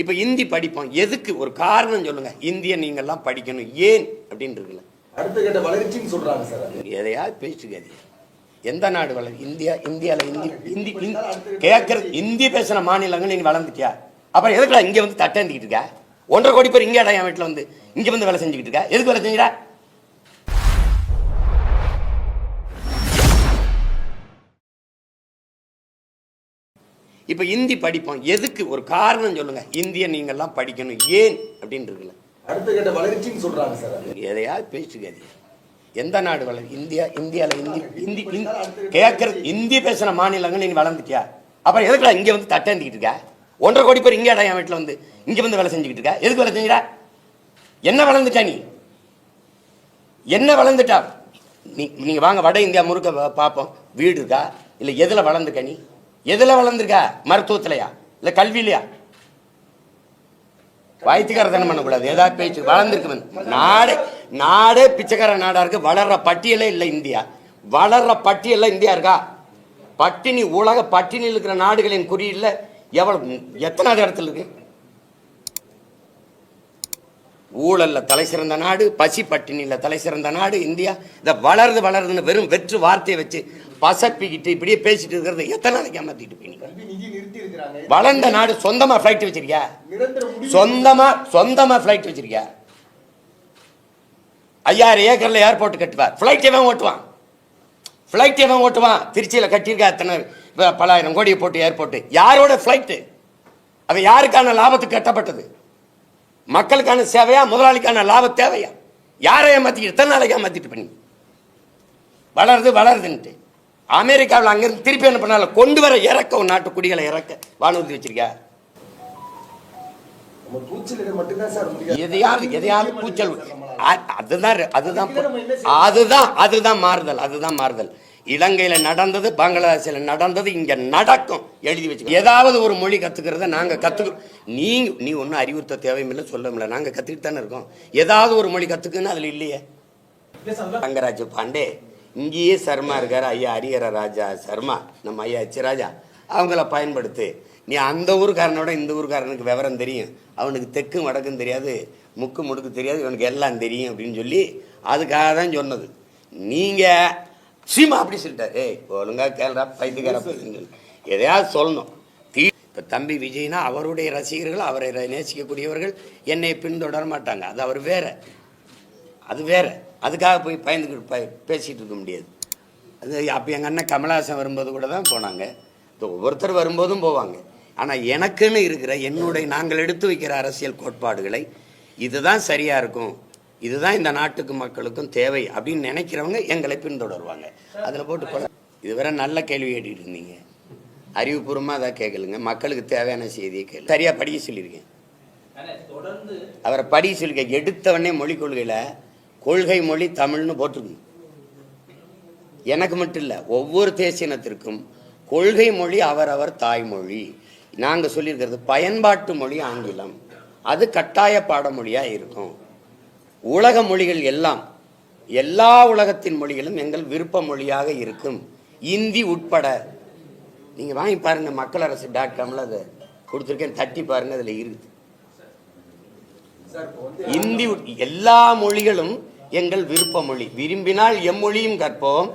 இப்போ இந்தி படிப்போம். எதுக்கு? ஒரு காரணம் சொல்லுங்க. இந்திய நீங்கள்லாம் படிக்கணும். ஏன்? அப்படின்னு இருக்குல்ல அடுத்த கட்ட வளர்ச்சின்னு சொல்றாங்க சார். எதையாவது பேசிட்டுக்காதீங்க எந்த நாடு வளர் இந்தியா இந்தியாவில் இந்தி இந்தி கேட்கறது இந்தி பேசுகிற மாநிலங்கள் நீ வளர்ந்துட்டியா? அப்புறம் எதுக்குடா இங்கே வந்து தட்டேந்திக்கிட்டு இருக்க? ஒன்றரை கோடி பேர் இங்கே என் வீட்டில் வந்து இங்கே வந்து வேலை செஞ்சுக்கிட்டு இருக்கா? எதுக்கு வேலை செஞ்சுடா இப்போ இந்தி படிப்போம். எதுக்கு? ஒரு காரணம் சொல்லுங்க. இந்திய நீங்கள்லாம் படிக்கணும். ஏன்? அப்படின்னு இருக்குல்ல அடுத்த கட்ட வளர்ச்சின்னு சொல்றாங்க சார். எதையாவது பேசிட்டுக்காதீங்க எந்த நாடு வளர் இந்தியா இந்தியாவில் இந்தி இந்தி கேட்கறது இந்தி பேசுகிற மாநிலங்கள் நீ வளர்ந்துட்டியா? அப்புறம் எதுக்குடா இங்கே வந்து தட்டேந்திக்கிட்டு இருக்க? ஒன்றரை கோடி பேர் இங்கே என் வீட்டில் வந்து இங்கே வந்து வேலை செஞ்சுக்கிட்டு இருக்கா? எதுக்கு வேலை செஞ்சுடா என்ன வளர்ந்துட்டா நீ? என்ன வளர்ந்துட்டா? நீ நீங்கள் வாங்க வட இந்தியா முழுக்க பா- பார்ப்போம். வீடு இருக்கா? இல்லை எதில் வளர்ந்துக்க நீ? எதில் வளர்ந்துருக்கா? மருத்துவத்திலையா? இல்லை கல்வியிலையா? வாய்த்துக்காரத்தனம் பண்ணக்கூடாது. ஏதாவது பேச்சு. வளர்ந்துருக்கு வந்து நாடே நாடே பிச்சைக்கார நாடா இருக்கு. வளர்ற பட்டியலே இல்லை இந்தியா. வளர்ற பட்டியல்ல இந்தியா இருக்கா? பட்டினி உலக பட்டினியில் இருக்கிற நாடுகளின் குறியீடுல எவ்வளவு எத்தனாவது இடத்துல இருக்கு? ஊழல்ல தலை சிறந்த நாடு பசி பட்டினியில தலை சிறந்த நாடு இந்தியா. இந்த வளருது வளருதுன்னு வெறும் வெற்று வார்த்தையை வச்சு பசப்பிக்கிட்டு இப்படியே பேசிட்டு இருக்கிறது எத்தனை நாளைக்கு ஏமாத்திட்டு போய் வளர்ந்த நாடு சொந்தமா ஃபிளைட் வச்சிருக்கியா? நிரந்தர முடிவு சொந்தமா சொந்தமா ஃப்ளைட் வச்சிருக்கியா? ஐயாயிரம் ஏக்கர்ல ஏர்போர்ட் கட்டுவார். ஃப்ளைட் எவன் ஓட்டுவான்? ஃப்ளைட் எவன் ஓட்டுவான்? திருச்சியில் கட்டியிருக்கா அத்தனை பலாயிரம் கோடியை போட்டு ஏர்போர்ட் யாரோட ஃப்ளைட்டு அது யாருக்கான லாபத்துக்கு கட்டப்பட்டது? மக்களுக்கான சேவையா முதலாளிக்கான லாப தேவையா? யாரை ஏமாத்திக்கிட்டு எத்தனை நாளைக்கு ஏமாத்திட்டு பண்ணி வளருது வளருதுன்ட்டு. அமெரிக்காவில் அங்கிருந்து திருப்பி என்ன பண்ணால கொண்டு வர இறக்க ஒரு நாட்டு குடிகளை இறக்க வானூர்தி முடியாது. எதையாவது எதையாவது கூச்சல் அதுதான் அதுதான் அதுதான் அதுதான் மாறுதல் அதுதான் மாறுதல். இலங்கையில் நடந்தது பங்களாதேஷில் நடந்தது இங்கே நடக்கும். எழுதி வச்சு ஏதாவது ஒரு மொழி கற்றுக்கிறத நாங்கள் கற்றுக்கிறோம் நீ நீ ஒன்றும் அறிவுறுத்த தேவையில்லை சொல்லமில்ல நாங்கள் கற்றுக்கிட்டு தானே இருக்கோம். ஏதாவது ஒரு மொழி கற்றுக்குன்னு அதில் இல்லையே. ரங்கராஜ் பாண்டே இங்கேயே சர்மா இருக்கார் ஐயா ஹரிஹர ராஜா சர்மா நம்ம ஐயா அச்சராஜா ராஜா. அவங்கள பயன்படுத்து. நீ அந்த ஊருக்காரனோட இந்த ஊருக்காரனுக்கு விவரம் தெரியும். அவனுக்கு தெக்கும் வடக்கும் தெரியாது முக்கு முடுக்கு தெரியாது இவனுக்கு எல்லாம் தெரியும் அப்படின்னு சொல்லி அதுக்காக தான் சொன்னது. நீங்கள் சீமா அப்படி சொல்லிட்டார். ஏய் ஒழுங்கா கேள்றா சொல்லி. எதையாவது சொல்லணும். தீ இப்போ தம்பி விஜய்னா அவருடைய ரசிகர்கள் அவரை நேசிக்கக்கூடியவர்கள் என்னை பின்தொடர மாட்டாங்க. அது அவர் வேற. அது வேற. அதுக்காக போய் பயந்துக்கிட்டு ப பேசிகிட்டு இருக்க முடியாது. அது அப்போ எங்கள் அண்ணன் கமலஹாசன் வரும்போது கூட தான் போனாங்க. இது ஒவ்வொருத்தர் வரும்போதும் போவாங்க. ஆனால் எனக்குன்னு இருக்கிற என்னுடைய நாங்கள் எடுத்து வைக்கிற அரசியல் கோட்பாடுகளை இதுதான் சரியாக இருக்கும். இதுதான் இந்த நாட்டுக்கு மக்களுக்கும் தேவை அப்படின்னு நினைக்கிறவங்க எங்களை பின்தொடருவாங்க. அதில் போட்டு கொள்ள இதுவரை நல்ல கேள்வி கேட்டுட்டு இருந்தீங்க. அறிவுபூர்வமாக அதை கேட்கலுங்க மக்களுக்கு தேவையான செய்தியை கேள்வி சரியாக படிக்க சொல்லியிருக்கேன். அவரை படிக்க சொல்லியிருக்க எடுத்தவொடனே மொழி கொள்கையில் கொள்கை மொழி தமிழ்னு போட்டிருக்கணும். எனக்கு மட்டும் இல்லை ஒவ்வொரு தேசியனத்திற்கும் கொள்கை மொழி அவரவர் தாய்மொழி. நாங்கள் சொல்லியிருக்கிறது பயன்பாட்டு மொழி ஆங்கிலம். அது கட்டாய பாடமொழியாக இருக்கும். உலக மொழிகள் எல்லாம் எல்லா உலகத்தின் மொழிகளும் எங்கள் விருப்ப மொழியாக இருக்கும். இந்தி உட்பட நீங்கள் வாங்கி பாருங்க மக்கள் அரசு டாட் காமில் அதை கொடுத்துருக்கேன். தட்டி பாருங்க அதில் இருக்குது. இந்தி உட்- எல்லா மொழிகளும் எங்கள் விருப்ப மொழி விரும்பினால் எம்மொழியும் கற்போம்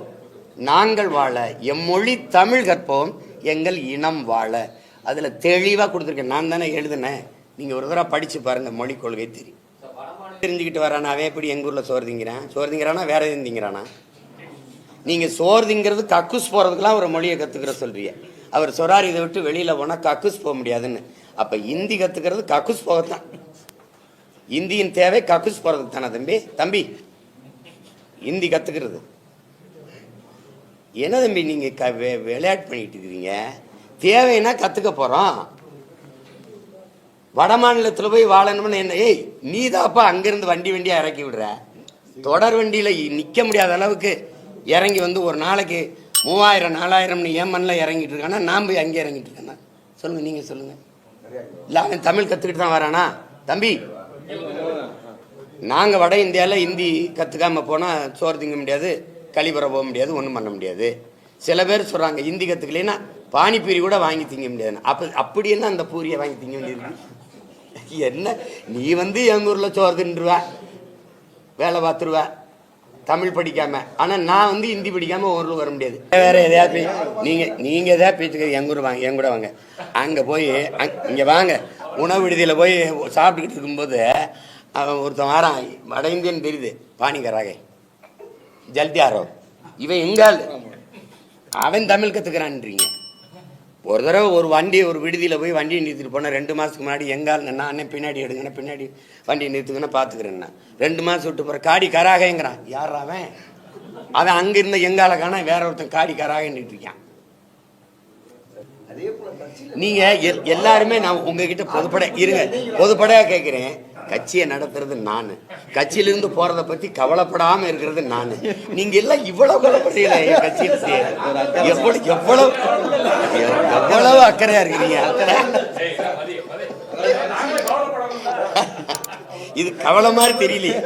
நாங்கள் வாழ. எம்மொழி தமிழ் கற்போம் எங்கள் இனம் வாழ. அதில் தெளிவாக கொடுத்துருக்கேன். நான் தானே எழுதினேன். நீங்கள் ஒரு தடவை படித்து பாருங்கள் மொழி கொள்கை தெரியும். தெரிஞ்சுக்கிட்டு வரானா? அவன் எப்படி எங்கள் ஊரில் சோறு திங்கிறான்? சோறு திங்கிறானா? வேற எதுவும் திங்கிறானா? நீங்கள் சோறு திங்கிறது கக்கூஸ் போகிறதுக்கெல்லாம் ஒரு மொழியை கற்றுக்கிற சொல்றீங்க. அவர் சொரார் இதை விட்டு வெளியில் போனால் கக்கூஸ் போக முடியாதுன்னு. அப்போ ஹிந்தி கற்றுக்கிறது கக்கூஸ் போகத்தான். இந்தியின் தேவை கக்கூஸ் போகிறதுக்கு தானே தம்பி? தம்பி ஹிந்தி கற்றுக்கிறது என்ன தம்பி நீங்கள் க விளையாட்டு பண்ணிகிட்டு இருக்கிறீங்க? தேவைன்னா கற்றுக்க போகிறோம் வட மாநிலத்தில் போய் வாழணும்னு என்ன? ஏய் நீ தாப்பா அங்கேருந்து வண்டி வண்டியாக இறக்கி விடுற? தொடர் வண்டியில் நிற்க முடியாத அளவுக்கு இறங்கி வந்து ஒரு நாளைக்கு மூவாயிரம் நாலாயிரம்னு ஏன் மண்ணில் இறங்கிட்டு இருக்கானா? நான் போய் அங்கே இறங்கிட்டு இருக்கேன்னா? சொல்லுங்கள் நீங்கள் சொல்லுங்கள் இல்லை அவன் தமிழ் கற்றுக்கிட்டு தான் வரானா? தம்பி நாங்கள் வட இந்தியாவில் ஹிந்தி கற்றுக்காம போனால் சோறு திங்க முடியாது கழிபுற போக முடியாது ஒன்றும் பண்ண முடியாது. சில பேர் சொல்கிறாங்க ஹிந்தி கற்றுக்கலைன்னா பானிபூரி கூட வாங்கி திங்க முடியாதுன்னு. அப்போ அப்படி அந்த பூரியை வாங்கி திங்க வேண்டியிருக்கு என்ன? நீ வந்து எங்கள் ஊரில் சோறு தின்றுவ வேலை பார்த்துருவ தமிழ் படிக்காம. ஆனால் நான் வந்து ஹிந்தி படிக்காம ஊரில் வர முடியாது. வேற எதையாவது நீங்கள் நீங்கள் எதாவது பேச்சுக்கிறது எங்கள் ஊர் வாங்க என் கூட வாங்க. அங்கே போய் இங்கே வாங்க. உணவு விடுதியில் போய் சாப்பிட்டுக்கிட்டு இருக்கும்போது அவன் ஒருத்தன் வாரான். வட இந்தியன் தெரியுது ஜல்தி ஜல்தியாரோ. இவன் எங்கால் அவன் தமிழ் கற்றுக்கிறான்றீங்க ஒரு தடவை ஒரு வண்டி ஒரு விடுதியில் போய் வண்டியை நிறுத்திட்டு போனேன் ரெண்டு மாதத்துக்கு முன்னாடி எங்கால் நான் அண்ணன் பின்னாடி எடுங்கண்ணே பின்னாடி வண்டியை நிறுத்துங்கன்னு பார்த்துக்கிறேன்னா ரெண்டு மாதம் விட்டு போகிற காடி கராகங்கிறான். யார் அவன்? அவன் அங்கே இருந்த எங்கால காணா வேற ஒருத்தன் காடி கராகன்னுட்டு இருக்கான் அதே நீங்க எல்லாருமே நான் உங்ககிட்ட பொதுப்பட இருங்க பொதுப்படையா கேட்கிறேன் கட்சியை நடத்துறது நானு. கட்சியிலிருந்து போறத பத்தி கவலைப்படாம இருக்கிறது நானு. நீங்க எல்லாம் இவ்வளவு கவலைப்படுறீங்களே என் கட்சியை எவ்வளவு எவ்வளவு எவ்வளவு அக்கறையா இருக்கிறீங்க இது கவலை மாதிரி தெரியலையே.